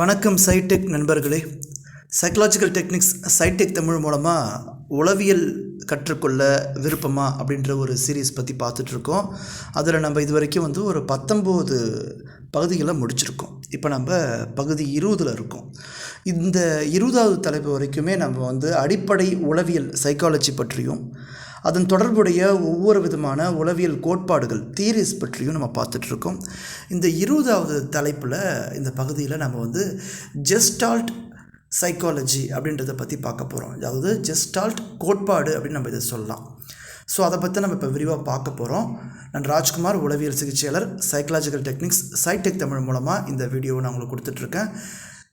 வணக்கம் சைடெக் நண்பர்களே. Psychological techniques Psytech Tamil மூலமாக உளவியல் கற்றுக்கொள்ள விருப்பமா அப்படின்ற ஒரு சீரீஸ் பற்றி பார்த்துட்ருக்கோம். அதில் நம்ம இது வரைக்கும் வந்து ஒரு பத்தொம்போது பகுதிகளை முடிச்சிருக்கோம். இப்போ நம்ம பகுதி இருபதில் இருக்கோம். இந்த இருபதாவது தலைப்பு வரைக்குமே நம்ம வந்து அடிப்படை உளவியல் சைக்காலஜி பற்றியும் அதன் தொடர்புடைய ஒவ்வொரு விதமான உளவியல் கோட்பாடுகள் தியரிஸ் பற்றியும் நம்ம பார்த்துட்ருக்கோம். இந்த இருபதாவது தலைப்பில் இந்த பகுதியில் நம்ம வந்து ஜெஸ்டால்ட் சைக்காலஜி அப்படின்றத பற்றி பார்க்க போகிறோம் அதாவது ஜெஸ்டால்ட் கோட்பாடு அப்படின்னு நம்ம இதை சொல்லலாம். ஸோ அதை பற்றி நம்ம இப்போ விரிவாக பார்க்க போகிறோம் நான் ராஜ்குமார் உளவியல் சிகிச்சையாளர் சைக்கலாஜிக்கல் டெக்னிக்ஸ் சைடெக் தமிழ் மூலமாக இந்த வீடியோவை நான் உங்களுக்கு கொடுத்துட்ருக்கேன்.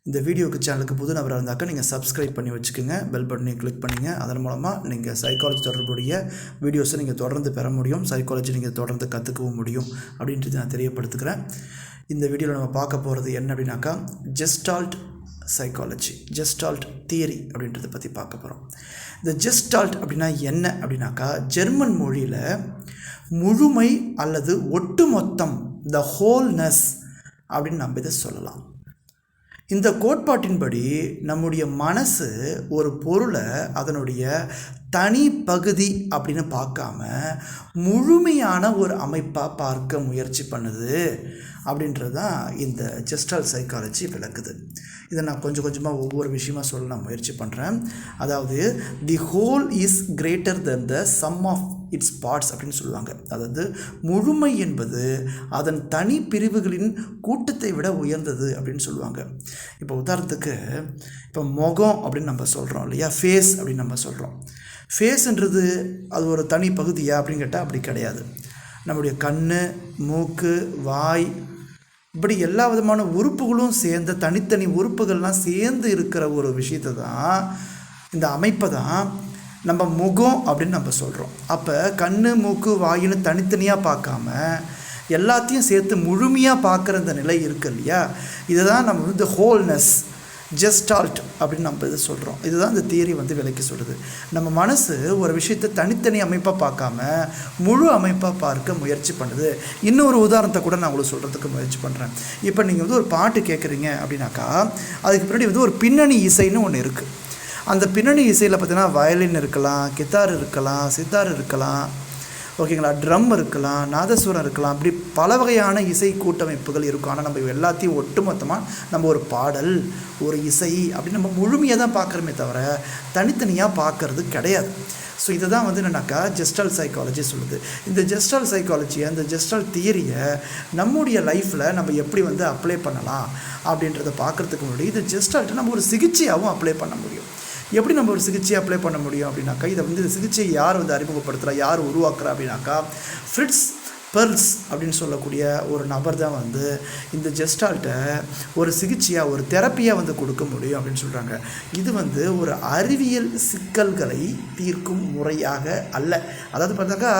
இந்த வீடியோக்கு சேனலுக்கு புது நபராக இருந்தாக்கா நீங்கள் சப்ஸ்கிரைப் பண்ணி வச்சுக்கோங்க. பெல் பட்டனையும் கிளிக் பண்ணுங்கள் அதன் மூலமாக நீங்கள் சைக்காலஜி தொடர்புடைய வீடியோஸை நீங்கள் தொடர்ந்து பெற முடியும். சைக்காலஜி நீங்கள் தொடர்ந்து கற்றுக்கவும் முடியும் அப்படின்றது நான் தெரியப்படுத்துக்கிறேன் இந்த வீடியோவில் நம்ம பார்க்க போகிறது என்ன அப்படின்னாக்கா ஜெஸ்டால்ட் சைக்காலஜி ஜெஸ்டால்ட் தியரி அப்படின்றத பற்றி பார்க்க போகிறோம் இந்த ஜெஸ்டால்ட் அப்படின்னா என்ன அப்படின்னாக்கா ஜெர்மன் மொழியில் முழுமை அல்லது ஒட்டுமொத்தம் த ஹோல்னஸ் அப்படின்னு நம்ம இதை சொல்லலாம். இந்த கோட்பாட்டின்படி நம்முடைய மனசு ஒரு பொருளை அதனுடைய தனி பகுதி அப்படின்னு பார்க்காம முழுமையான ஒரு அமைப்பாக பார்க்க முயற்சி பண்ணுது அப்படின்றது தான் இந்த ஜெஸ்டல் சைக்காலஜி விளக்குது. இதை நான் கொஞ்சம் கொஞ்சமாக ஒவ்வொரு விஷயமா சொல்ல நான் முயற்சி பண்ணுறேன் அதாவது the whole is greater than the sum of its parts அப்படின்னு சொல்லுவாங்க. அதாவது முழுமை என்பது அதன் தனி பிரிவுகளின் கூட்டத்தை விட உயர்ந்தது அப்படின்னு சொல்லுவாங்க. இப்போ உதாரணத்துக்கு இப்போ முகம் அப்படின்னு நம்ம சொல்கிறோம் இல்லையா? ஃபேஸ் அப்படின்னு நம்ம சொல்கிறோம் ஃபேஸ்ன்றது அது ஒரு தனி பகுதியா அப்படின்னு கேட்டால் அப்படி கிடையாது. நம்முடைய கண் மூக்கு வாய் இப்படி எல்லா விதமான உறுப்புகளும் சேர்ந்த தனித்தனி உறுப்புகள்லாம் சேர்ந்து இருக்கிற ஒரு விஷயத்தை தான் இந்த அமைப்பை தான் நம்ம முகம் அப்படின்னு நம்ம சொல்கிறோம் அப்போ கண் மூக்கு வாயின்னு தனித்தனியாக பார்க்காம எல்லாத்தையும் சேர்த்து முழுமையாக பார்க்குற இந்த நிலை இருக்குது இல்லையா? இதை தான் நம்ம வந்து ஹோல்னஸ் ஜெஸ்டால்ட் அப்படின்னு நம்ம இதை சொல்கிறோம் இதுதான் இந்த தியரி வந்து விலைக்கு சொல்லுது. நம்ம மனசு ஒரு விஷயத்தை தனித்தனி அமைப்பாக பார்க்காம முழு அமைப்பாக பார்க்க முயற்சி பண்ணுது. இன்னொரு உதாரணத்தை கூட நான் உங்களுக்கு சொல்கிறதுக்கு முயற்சி பண்ணுறேன் இப்போ நீங்கள் வந்து ஒரு பாட்டு கேட்குறீங்க அப்படின்னாக்கா அதுக்கு பின்னாடி வந்து ஒரு பின்னணி இசைன்னு ஒன்று இருக்குது அந்த பின்னணி இசையில் பார்த்தீங்கன்னா வயலின் இருக்கலாம் கித்தார் இருக்கலாம் சித்தார் இருக்கலாம் ஓகேங்களா? ட்ரம் இருக்கலாம் நாதஸ்வரம் இருக்கலாம். அப்படி பல வகையான இசை கூட்டமைப்புகள் இருக்கும். ஆனால் நம்ம எல்லாத்தையும் ஒட்டுமொத்தமாக நம்ம ஒரு பாடல் ஒரு இசை அப்படின்னு நம்ம முழுமையாக தான் பார்க்குறோமே தவிர தனித்தனியாக பார்க்கறது கிடையாது. ஸோ இதை தான் வந்து என்னன்னாக்கா ஜெஸ்டல் சைக்காலஜி சொல்லுது. இந்த ஜெஸ்டல் சைக்காலஜியை அந்த ஜெஸ்டல் தியரியை நம்முடைய லைஃப்பில் நம்ம எப்படி வந்து அப்ளை பண்ணலாம் அப்படின்றத பார்க்குறதுக்கு முன்னாடி இது ஜெஸ்டல்ட்டு நம்ம ஒரு சிகிச்சையாகவும் அப்ளை பண்ண முடியும். எப்படி நம்ம ஒரு சிகிச்சையை அப்ளை பண்ண முடியும் அப்படின்னாக்கா இதை வந்து இந்த சிகிச்சையை யார் வந்து அறிமுகப்படுத்துகிறா யார் உருவாக்குறா அப்படின்னாக்கா ஃப்ரிட்ஸ் பெர்ல்ஸ் அப்படின்னு சொல்லக்கூடிய ஒரு நபர் தான் வந்து இந்த ஜெஸ்டால்ட்டை ஒரு சிகிச்சையாக ஒரு தெரப்பியாக வந்து கொடுக்க முடியும் அப்படின்னு சொல்கிறாங்க இது வந்து ஒரு அறிவியல் சிக்கல்களை தீர்க்கும் முறையாக அல்ல. அதாவது பார்த்தாக்கா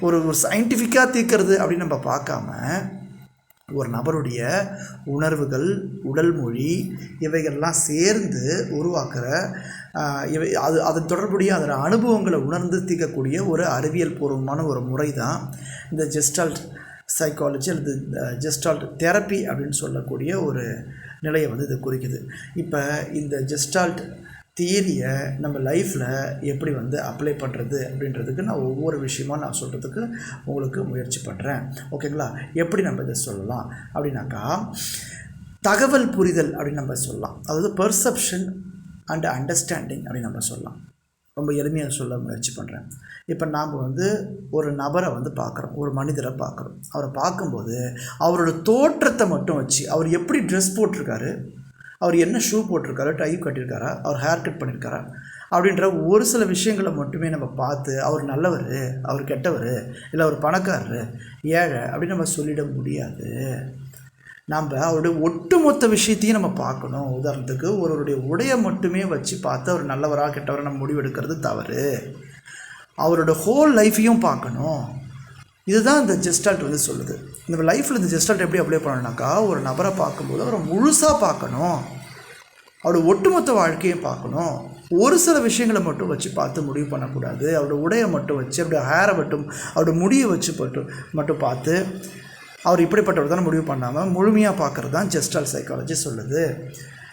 ஒரு ஒரு சயின்டிஃபிக்காக தீர்க்கிறது அப்படின்னு நம்ம பார்க்காம ஒரு நபருடைய உணர்வுகள் உடல் மொழி இவைகள்லாம் சேர்ந்து உருவாக்குற இவை அது அது தொடர்புடைய அதன் அனுபவங்களை உணர்ந்து தீர்க்கக்கூடிய ஒரு அறிவியல் பூர்வமான ஒரு முறை தான் இந்த ஜெஸ்டால்ட் சைக்காலஜி அல்லது ஜெஸ்டால்ட் தெரப்பி அப்படின்னு சொல்லக்கூடிய ஒரு நிலையை வந்து இது குறிக்குது. இப்போ இந்த ஜெஸ்டால்ட் தியரியை நம்ம லைஃப்பில் எப்படி வந்து அப்ளை பண்ணுறது அப்படின்றதுக்கு நான் ஒவ்வொரு விஷயமா நான் சொல்கிறதுக்கு உங்களுக்கு முயற்சி பண்ணுறேன் ஓகேங்களா எப்படி நம்ம இதை சொல்லலாம்? அப்படின்னாக்கா தகவல் புரிதல் அப்படின்னு நம்ம சொல்லலாம். அதாவது பர்செப்ஷன் அண்ட் அண்டர்ஸ்டாண்டிங் அப்படின்னு நம்ம சொல்லலாம். ரொம்ப எளிமையாக சொல்ல முயற்சி பண்ணுறேன் இப்போ நாம் வந்து ஒரு நபரை வந்து பார்க்குறோம். ஒரு மனிதரை பார்க்குறோம். அவரை பார்க்கும்போது அவரோட தோற்றத்தை மட்டும் வச்சு அவர் எப்படி ட்ரெஸ் போட்டிருக்காரு? அவர் என்ன ஷூ போட்டிருக்காரு டை கட்டியிருக்காரா அவர் ஹேர் கட் பண்ணியிருக்காரா அப்படின்ற ஒரு சில விஷயங்களை மட்டுமே நம்ம பார்த்து அவர் நல்லவர் அவர் கெட்டவர் இல்லை அவர் பணக்காரர் ஏழை அப்படின்னு நம்ம சொல்லிட முடியாது. நம்ம அவருடைய ஒட்டுமொத்த விஷயத்தையும் நம்ம பார்க்கணும். உதாரணத்துக்கு ஒருவருடைய உடையை மட்டுமே வச்சு பார்த்து அவர் நல்லவராக கெட்டவராக நம்ம முடிவெடுக்கிறது தவறு. அவரோட ஹோல் லைஃப்பையும் பார்க்கணும். இதுதான் இந்த ஜெஸ்டால்ட் வந்து சொல்லுது. இந்த லைஃப்பில் இந்த ஜெஸ்டால்ட் எப்படி அப்ளை பண்ணணுனாக்கா ஒரு நபரை பார்க்கும்போது அவரை முழுசாக பார்க்கணும். அவரோட ஒட்டுமொத்த வாழ்க்கையை பார்க்கணும். ஒரு சில விஷயங்களை மட்டும் வச்சு பார்த்து முடிவு பண்ணக்கூடாது. அவரோட உடையை மட்டும் வச்சு அவருடைய ஹேரை மட்டும் அவரோட முடியை வச்சு மட்டும் மட்டும் பார்த்து அவர் இப்படிப்பட்டவர் தான் முடிவு பண்ணாமல் முழுமையாக பார்க்குறது தான் ஜெஸ்டால் சைக்காலஜி சொல்லுது.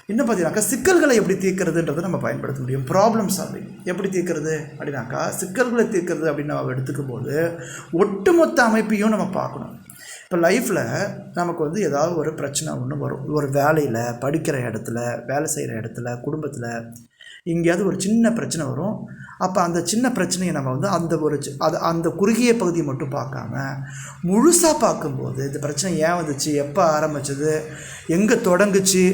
இன்னும் பார்த்தீங்கன்னாக்கா சிக்கல்களை எப்படி தீர்க்கிறதுன்றதை நம்ம பயன்படுத்த முடியும். ப்ராப்ளம் சால்விங் எப்படி தீர்க்கிறது? அப்படின்னாக்கா சிக்கல்களை தீர்க்கிறது அப்படின்னு நம்ம எடுத்துக்கும் போது ஒட்டுமொத்த அமைப்பையும் நம்ம பார்க்கணும். இப்போ லைஃப்பில் நமக்கு வந்து ஏதாவது ஒரு பிரச்சனை ஒன்று வரும். ஒரு வேலையில் படிக்கிற இடத்துல வேலை செய்கிற இடத்துல குடும்பத்தில் எங்கேயாவது ஒரு சின்ன பிரச்சனை வரும். அப்போ அந்த சின்ன பிரச்சனையை நம்ம வந்து அந்த ஒரு அது அந்த குறுகிய பகுதியை மட்டும் பார்க்காம முழுசாக பார்க்கும்போது இந்த பிரச்சனை ஏன் வந்துச்சு? எப்போ ஆரம்பிச்சது? எங்கே தொடங்குச்சு?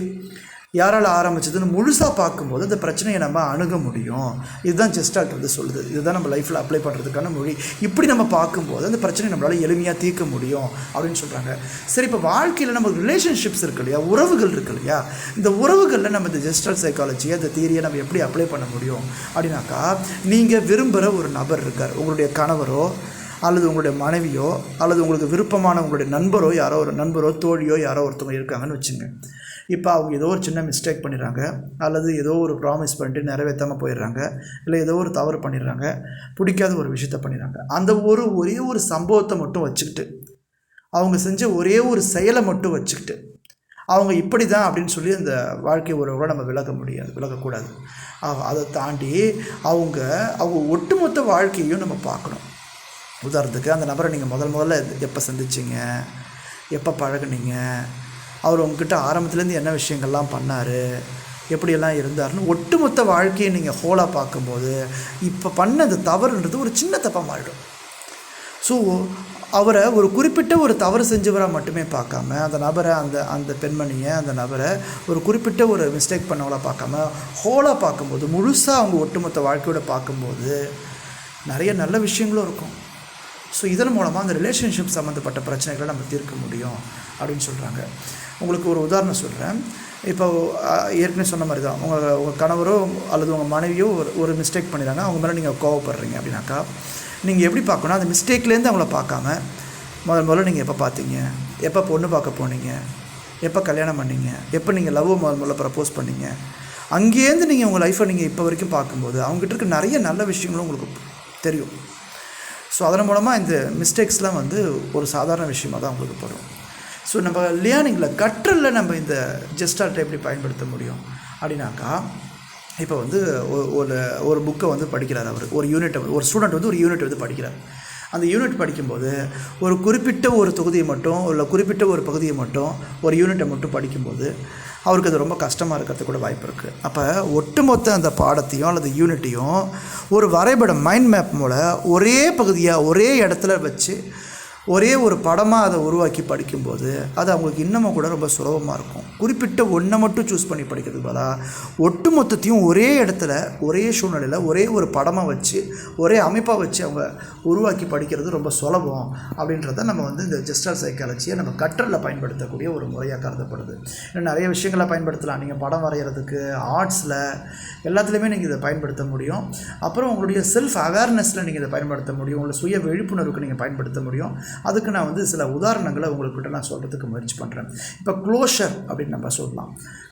யாரால் ஆரம்பிச்சதுன்னு முழுசாக பார்க்கும்போது அந்த பிரச்சனையை நம்ம அணுக முடியும். இதுதான் ஜெஸ்டால்ட் வந்து சொல்லுது. இதுதான் நம்ம லைஃப்பில் அப்ளை பண்ணுறதுக்கான மொழி. இப்படி நம்ம பார்க்கும்போது அந்த பிரச்சனையை நம்மளால் எளிமையாக தீர்க்க முடியும் அப்படின்னு சொல்கிறாங்க சரி இப்போ வாழ்க்கையில் நம்ம ரிலேஷன்ஷிப்ஸ் இருக்கு இல்லையா? உறவுகள் இருக்கு இல்லையா? இந்த உறவுகளில் நம்ம இந்த ஜெஸ்டல் சைக்காலஜி அந்த தீரியை நம்ம எப்படி அப்ளை பண்ண முடியும்? அப்படின்னாக்கா நீங்கள் விரும்புகிற ஒரு நபர் இருக்கார். உங்களுடைய கணவரோ அல்லது உங்களுடைய மனைவியோ அல்லது உங்களுக்கு விருப்பமான உங்களுடைய நண்பரோ யாரோ ஒரு நண்பரோ தோழியோ யாரோ ஒருத்தவங்க இருக்காங்கன்னு வச்சுங்க. இப்போ அவங்க ஏதோ ஒரு சின்ன மிஸ்டேக் பண்ணிடுறாங்க அல்லது ஏதோ ஒரு ப்ராமிஸ் பண்ணிட்டு நிறைவேற்றாமல் போயிடுறாங்க இல்லை ஏதோ ஒரு தவறு பண்ணிடுறாங்க பிடிக்காத ஒரு விஷயத்த பண்ணிடுறாங்க. அந்த ஒரு ஒரே ஒரு சம்பவத்தை மட்டும் வச்சுக்கிட்டு அவங்க செஞ்ச ஒரே ஒரு செயலை மட்டும் வச்சுக்கிட்டு அவங்க இப்படி தான் அப்படின்னு சொல்லி அந்த வாழ்க்கை உறவுகளை நம்ம விலக முடியாது விலகக்கூடாது. அதை தாண்டி அவங்க அவங்க ஒட்டுமொத்த வாழ்க்கையும் நம்ம பார்க்கணும். உதாரணத்துக்கு அந்த நபரை நீங்கள் முதல் முதல்ல எப்போ சந்திச்சீங்க? எப்போ பழகுனீங்க? அவர் உங்ககிட்ட ஆரம்பத்துலேருந்து என்ன விஷயங்கள்லாம் பண்ணார்? எப்படியெல்லாம் இருந்தாருன்னு ஒட்டுமொத்த வாழ்க்கையை நீங்கள் ஹோலாக பார்க்கும்போது இப்போ பண்ண அந்த தவறுன்றது ஒரு சின்ன தப்பாக மாறிடும். ஸோ அவரை ஒரு குறிப்பிட்ட ஒரு தவறு செஞ்சவராக மட்டுமே பார்க்காம அந்த நபரை அந்த அந்த பெண்மணியை அந்த நபரை ஒரு குறிப்பிட்ட ஒரு மிஸ்டேக் பண்ணவங்கள பார்க்காம ஹோலாக பார்க்கும்போது முழுசாக அவங்க ஒட்டுமொத்த வாழ்க்கையோட பார்க்கும்போது நிறைய நல்ல விஷயங்களும் இருக்கும். ஸோ இதன் மூலமாக அந்த ரிலேஷன்ஷிப் சம்மந்தப்பட்ட பிரச்சனைகளை நம்ம தீர்க்க முடியும் அப்படின்னு சொல்கிறாங்க உங்களுக்கு ஒரு உதாரணம் சொல்கிறேன் இப்போ ஏற்கனவே சொன்ன மாதிரி தான் உங்கள் உங்கள் கணவரோ அல்லது உங்கள் மனைவியோ ஒரு ஒரு மிஸ்டேக் பண்ணிடுறாங்க அவங்க மேலே நீங்கள் கோவப்படுறீங்க அப்படின்னாக்கா நீங்கள் எப்படி பார்க்கணும் அந்த மிஸ்டேக்லேருந்து அவங்கள பார்க்காம முதல் முதல்ல நீங்கள் எப்போ பார்த்தீங்க? எப்போ பொண்ணு பார்க்க போனீங்க? எப்போ கல்யாணம் பண்ணீங்க? எப்போ நீங்கள் லவ் முதல் முதல்ல ப்ரப்போஸ் பண்ணீங்க? அங்கேருந்து நீங்கள் உங்கள் லைஃப்பை நீங்கள் இப்போ வரைக்கும் பார்க்கும்போது அவங்ககிட்ட இருக்க நிறைய நல்ல விஷயங்களும் உங்களுக்கு தெரியும். ஸோ அதன் மூலமாக இந்த மிஸ்டேக்ஸ்லாம் வந்து ஒரு சாதாரண விஷயமாக தான் உங்களுக்கு படும் ஸோ நம்ம லியானிங்கில் கற்றலில் நம்ம இந்த ஜெஸ்டார்ட்டை எப்படி பயன்படுத்த முடியும்? அப்படின்னாக்கா இப்போ வந்து ஒரு ஒரு புக்கை வந்து படிக்கிறார் அவர். ஒரு யூனிட்டை ஒரு ஸ்டூடெண்ட் வந்து ஒரு யூனிட் வந்து படிக்கிறார். அந்த யூனிட் படிக்கும்போது ஒரு குறிப்பிட்ட ஒரு தொகுதியை மட்டும் இல்லை குறிப்பிட்ட ஒரு பகுதியை மட்டும் ஒரு யூனிட்டை மட்டும் படிக்கும்போது அவருக்கு அது ரொம்ப கஷ்டமாக இருக்கிறது கூட வாய்ப்பு இருக்குது அப்போ ஒட்டுமொத்த அந்த பாடத்தையும் அல்லது யூனிட்டையும் ஒரு வரைபடம் மைண்ட் மேப் மூலம் ஒரே பகுதியாக ஒரே இடத்துல வச்சு ஒரே ஒரு படமாக அதை உருவாக்கி படிக்கும்போது அது அவங்களுக்கு இன்னமும் கூட ரொம்ப சுலபமாக இருக்கும். குறிப்பிட்ட ஒன்றை மட்டும் சூஸ் பண்ணி படிக்கிறதுக்கு பதிலாக ஒட்டுமொத்தத்தையும் ஒரே இடத்துல ஒரே சூழ்நிலையில் ஒரே ஒரு படமாக வச்சு ஒரே அமைப்பாக வச்சு அவங்க உருவாக்கி படிக்கிறது ரொம்ப சுலபம் அப்படின்றத நம்ம வந்து இந்த ஜெஸ்டர் சைக்காலஜியை நம்ம கற்றலில் பயன்படுத்தக்கூடிய ஒரு முறையாக கருதப்படுது. இன்னும் நிறைய விஷயங்களை பயன்படுத்தலாம். நீங்கள் படம் வரைகிறதுக்கு ஆர்ட்ஸில் எல்லாத்துலேயுமே நீங்கள் இதை பயன்படுத்த முடியும். அப்புறம் உங்களுடைய செல்ஃப் அவேர்னஸில் நீங்கள் இதை பயன்படுத்த முடியும். உங்களை சுய விழிப்புணர்வுக்கு நீங்கள் பயன்படுத்த முடியும். அதுக்கு நான் வந்து சில உதாரணங்களை உங்கள்கிட்ட நான் சொல்கிறதுக்கு முயற்சி பண்ணுறேன் இப்போ க்ளோஷர் அப்படின்னு நம்ம சொல்லலாம்.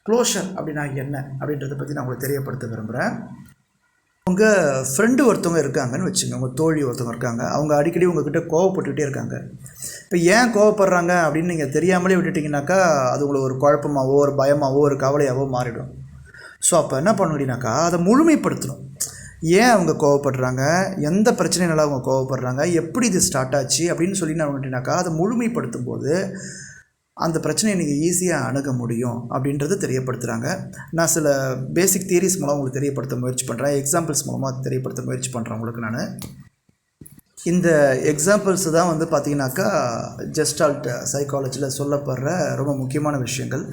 க்ளோஷர் அப்படின்னா என்ன? அப்படின்றத பற்றி நான் உங்களுக்கு தெரியப்படுத்த விரும்புகிறேன் உங்கள் ஃப்ரெண்டு ஒருத்தவங்க இருக்காங்கன்னு வச்சுங்க. உங்கள் தோழி ஒருத்தவங்க இருக்காங்க. அவங்க அடிக்கடி உங்ககிட்ட கோவப்பட்டுக்கிட்டே இருக்காங்க. இப்போ ஏன் கோவப்படுறாங்க அப்படின்னு நீங்கள் தெரியாமலே விட்டுட்டிங்கனாக்கா அது உங்களுக்கு ஒரு குழப்பமாவோ ஒரு பயமாவோ ஒரு கவலையாவோ மாறிடும். ஸோ அப்போ என்ன பண்ணணும் அப்படின்னாக்கா அதை முழுமைப்படுத்தணும். ஏன் அவங்க கோவப்படுறாங்க? எந்த பிரச்சனைனால அவங்க கோவப்படுறாங்க? எப்படி இது ஸ்டார்ட் ஆச்சு? அப்படின்னு சொல்லி நான் விட்டுனாக்கா அதை முழுமைப்படுத்தும் போது அந்த பிரச்சனையை நீங்கள் ஈஸியாக அணுக முடியும் அப்படின்றத தெரியப்படுத்துகிறாங்க நான் சில பேசிக் தியரிஸ் மூலம் உங்களுக்கு தெரியப்படுத்த முயற்சி பண்ணுறேன் எக்ஸாம்பிள்ஸ் மூலமாக தெரியப்படுத்த முயற்சி பண்ணுறேன் உங்களுக்கு நான். இந்த எக்ஸாம்பிள்ஸ் தான் வந்து பார்த்தீங்கன்னாக்கா ஜெஸ்டால்ட் சைக்காலஜியில் சொல்லப்படுற ரொம்ப முக்கியமான விஷயங்கள்.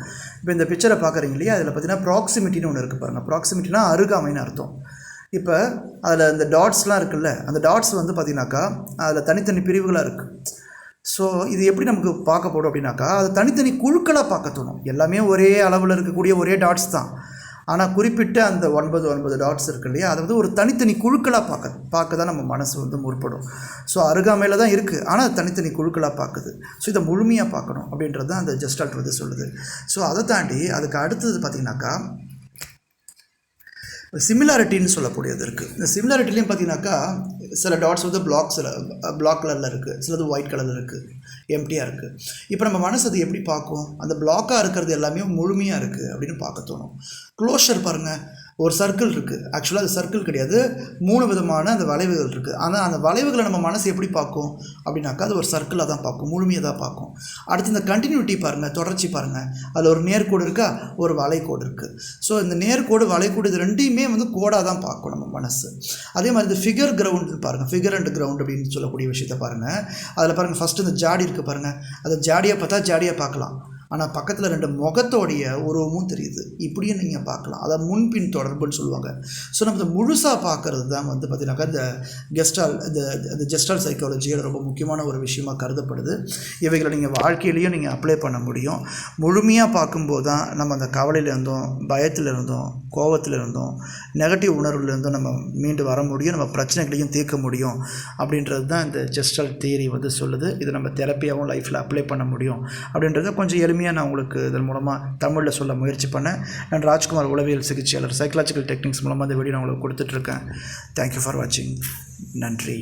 இப்போ இந்த பிக்சரை பார்க்குறீங்க இல்லையா? அதில் பார்த்தீங்கன்னா ப்ராக்சிமிட்டின்னு ஒன்று இருக்குது பாருங்கள் ப்ராக்சிமிட்டினா அருகாமைன்னு அர்த்தம். இப்போ அதில் இந்த டாட்ஸ்லாம் இருக்குல்ல அந்த டாட்ஸ் வந்து பார்த்தீங்கன்னாக்கா அதில் தனித்தனி பிரிவுகளாக இருக்குது ஸோ இது எப்படி நமக்கு பார்க்க போடும் அப்படின்னாக்கா அது தனித்தனி குழுக்களாக பார்க்க தோணும். எல்லாமே ஒரே அளவில் இருக்கக்கூடிய ஒரே டாட்ஸ் தான். ஆனால் குறிப்பிட்ட அந்த ஒன்பது ஒன்பது டாட்ஸ் இருக்கு இல்லையா அதை வந்து ஒரு தனித்தனி குழுக்களாக பார்க்க பார்க்க தான் நம்ம மனசு வந்து முற்படும். ஸோ அருகாமையில் தான் இருக்குது ஆனால் அது தனித்தனி குழுக்களாக பார்க்குது. ஸோ இதை முழுமையாக பார்க்கணும் அப்படின்றது தான் அந்த ஜஸ்ட் வந்து சொல்லுது. ஸோ அதை தாண்டி அதுக்கு அடுத்தது பார்த்திங்கனாக்கா சிமிலாரிட்டின்னு சொல்லக்கூடியது இருக்குது இந்த சிமிலாரிட்டிலையும் பார்த்தீங்கன்னாக்கா சில டாட்ஸ் வந்து பிளாக் சில பிளாக் கலரில் இருக்குது சிலது ஒயிட் கலரில் இருக்குது எம்டியாக இருக்குது இப்போ நம்ம மனசு அது எப்படி பார்க்கும்? அந்த பிளாக்காக இருக்கிறது எல்லாமே முழுமையாக இருக்குது அப்படின்னு பார்க்க தோணும். க்ளோஷர் பாருங்கள் ஒரு சர்க்கிள் இருக்குது ஆக்சுவலாக அது சர்க்கிள் கிடையாது. மூணு விதமான அந்த வளைவுகள் இருக்குது ஆனால் அந்த வளைவுகளை நம்ம மனசு எப்படி பார்க்கும்? அப்படின்னாக்கா அது ஒரு சர்க்கிளாக தான் பார்க்கும். முழுமையாக தான் பார்க்கும். அடுத்து இந்த கண்டினியூட்டி பாருங்கள் தொடர்ச்சி பாருங்கள் அதில் ஒரு நேர்கோடு இருக்கா? ஒரு வளைகோடு இருக்குது ஸோ இந்த நேர்கோடு வளைகோடு இது ரெண்டையுமே வந்து கோடாக தான் பார்க்கும் நம்ம மனசு. அதே மாதிரி இந்த ஃபிகர் கிரவுண்டு பாருங்கள் ஃபிகர் அண்ட் கிரவுண்ட் அப்படின்னு சொல்லக்கூடிய விஷயத்த பாருங்கள் அதில் பாருங்கள் ஃபஸ்ட்டு இந்த ஜாடி இருக்குது பாருங்கள் அதை ஜாடியாக பார்த்தா ஜாடியாக பார்க்கலாம். ஆனால் பக்கத்தில் ரெண்டு முகத்தோடைய உருவமும் தெரியுது. இப்படியும் நீங்கள் பார்க்கலாம். அதை முன்பின் தொடர்புன்னு சொல்லுவாங்க. ஸோ நம்ம இதை முழுசாக பார்க்கறது தான் வந்து பார்த்தீங்கன்னாக்கா இந்த கெஸ்டால் இந்த இந்த ஜெஸ்டால் சைக்காலஜியில் ரொம்ப முக்கியமான ஒரு விஷயமா கருதப்படுது. இவைகளை நீங்கள் வாழ்க்கையிலையும் நீங்கள் அப்ளை பண்ண முடியும். முழுமையாக பார்க்கும்போது தான் நம்ம அந்த கவலையில் இருந்தோம் பயத்தில் இருந்தோம் கோபத்தில் இருந்தோம் நெகட்டிவ் உணர்வுலேருந்தும் நம்ம மீண்டு வர முடியும். நம்ம பிரச்சனைகளையும் தீர்க்க முடியும். அப்படின்றது தான் இந்த ஜெஸ்டல் தியரி வந்து சொல்லுது. இது நம்ம தெரப்பியாகவும் லைஃப்பில் அப்ளை பண்ண முடியும். அப்படின்றத கொஞ்சம் எளிமையாக நான் உங்களுக்கு இதன் மூலமாக தமிழில் சொல்ல முயற்சி பண்ணேன். நான் ராஜ்குமார் உளவியல் சிகிச்சையாளர் சைக்கலாஜிக்கல் டெக்னிக்ஸ் மூலமாக இந்த வீடியோ நான் உங்களுக்கு கொடுத்துட்ருக்கேன் தேங்க்யூ ஃபார் வாட்சிங் நன்றி.